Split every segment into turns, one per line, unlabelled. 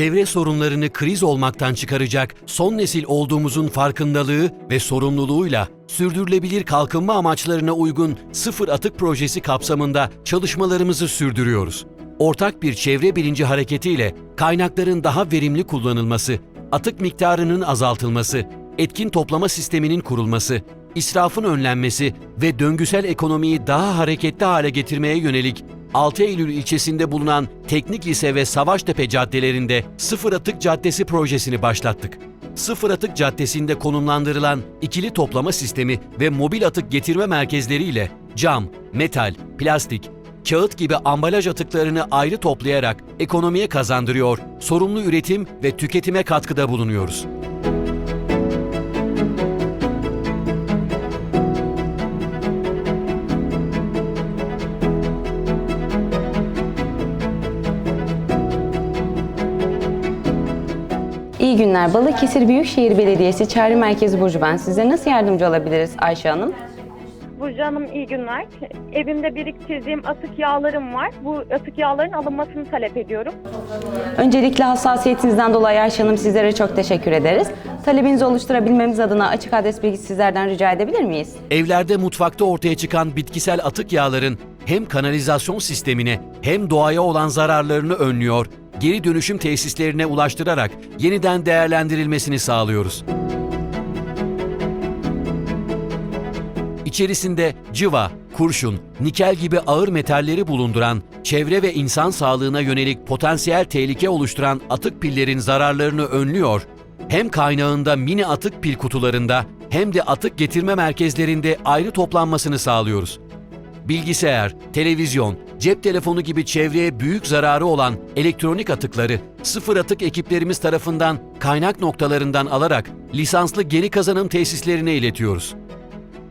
çevre sorunlarını kriz olmaktan çıkaracak son nesil olduğumuzun farkındalığı ve sorumluluğuyla sürdürülebilir kalkınma amaçlarına uygun sıfır atık projesi kapsamında çalışmalarımızı sürdürüyoruz. Ortak bir çevre bilinci hareketiyle kaynakların daha verimli kullanılması, atık miktarının azaltılması, etkin toplama sisteminin kurulması, israfın önlenmesi ve döngüsel ekonomiyi daha hareketli hale getirmeye yönelik 6 Eylül ilçesinde bulunan Teknik Lise ve Savaştepe caddelerinde Sıfır Atık Caddesi projesini başlattık. Sıfır Atık Caddesi'nde konumlandırılan ikili toplama sistemi ve mobil atık getirme merkezleriyle cam, metal, plastik, kağıt gibi ambalaj atıklarını ayrı toplayarak ekonomiye kazandırıyor, sorumlu üretim ve tüketime katkıda bulunuyoruz.
İyi günler. Balıkesir Büyükşehir Belediyesi Çağrı Merkezi Burcu ben. Size nasıl yardımcı olabiliriz Ayşe Hanım?
Burcu Hanım iyi günler. Evimde biriktirdiğim atık yağlarım var. Bu atık yağların alınmasını talep ediyorum.
Öncelikle hassasiyetinizden dolayı Ayşe Hanım sizlere çok teşekkür ederiz. Talebinizi oluşturabilmemiz adına açık adres bilgisi sizlerden rica edebilir miyiz?
Evlerde mutfakta ortaya çıkan bitkisel atık yağların hem kanalizasyon sistemine hem doğaya olan zararlarını önlüyor, geri dönüşüm tesislerine ulaştırarak yeniden değerlendirilmesini sağlıyoruz. İçerisinde cıva, kurşun, nikel gibi ağır metalleri bulunduran, çevre ve insan sağlığına yönelik potansiyel tehlike oluşturan atık pillerin zararlarını önlüyor, hem kaynağında mini atık pil kutularında hem de atık getirme merkezlerinde ayrı toplanmasını sağlıyoruz. Bilgisayar, televizyon, cep telefonu gibi çevreye büyük zararı olan elektronik atıkları sıfır atık ekiplerimiz tarafından kaynak noktalarından alarak lisanslı geri kazanım tesislerine iletiyoruz.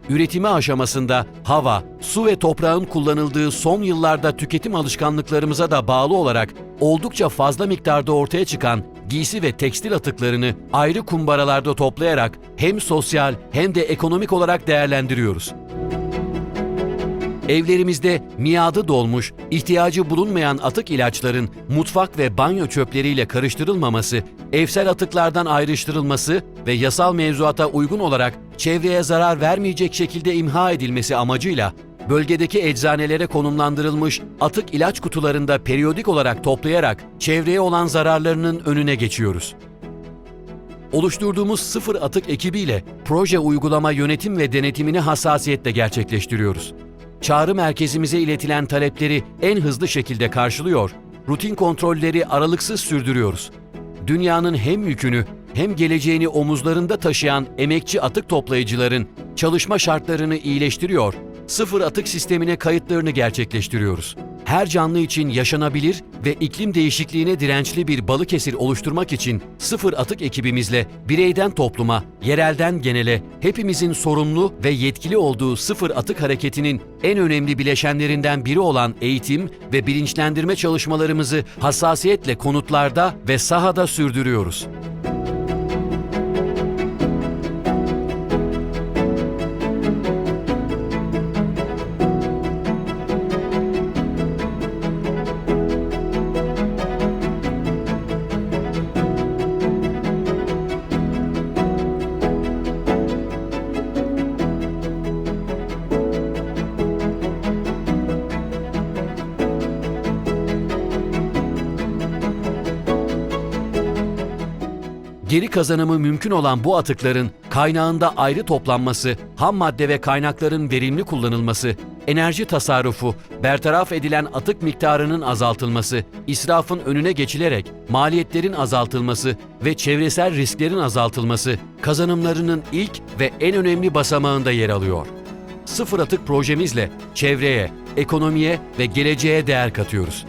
Üretimi aşamasında hava, su ve toprağın kullanıldığı son yıllarda tüketim alışkanlıklarımıza da bağlı olarak oldukça fazla miktarda ortaya çıkan giysi ve tekstil atıklarını ayrı kumbaralarda toplayarak hem sosyal hem de ekonomik olarak değerlendiriyoruz. Evlerimizde miadı dolmuş, ihtiyacı bulunmayan atık ilaçların mutfak ve banyo çöpleriyle karıştırılmaması, evsel atıklardan ayrıştırılması ve yasal mevzuata uygun olarak çevreye zarar vermeyecek şekilde imha edilmesi amacıyla bölgedeki eczanelere konumlandırılmış atık ilaç kutularında periyodik olarak toplayarak çevreye olan zararlarının önüne geçiyoruz. Oluşturduğumuz sıfır atık ekibiyle proje uygulama yönetim ve denetimini hassasiyetle gerçekleştiriyoruz. Çağrı merkezimize iletilen talepleri en hızlı şekilde karşılıyor, rutin kontrolleri aralıksız sürdürüyoruz. Dünyanın hem yükünü hem geleceğini omuzlarında taşıyan emekçi atık toplayıcıların çalışma şartlarını iyileştiriyor, sıfır atık sistemine kayıtlarını gerçekleştiriyoruz. Her canlı için yaşanabilir ve iklim değişikliğine dirençli bir Balıkesir oluşturmak için sıfır atık ekibimizle bireyden topluma, yerelden genele hepimizin sorumlu ve yetkili olduğu sıfır atık hareketinin en önemli bileşenlerinden biri olan eğitim ve bilinçlendirme çalışmalarımızı hassasiyetle konutlarda ve sahada sürdürüyoruz. Geri kazanımı mümkün olan bu atıkların kaynağında ayrı toplanması, ham madde ve kaynakların verimli kullanılması, enerji tasarrufu, bertaraf edilen atık miktarının azaltılması, israfın önüne geçilerek maliyetlerin azaltılması ve çevresel risklerin azaltılması kazanımlarının ilk ve en önemli basamağında yer alıyor. Sıfır atık projemizle çevreye, ekonomiye ve geleceğe değer katıyoruz.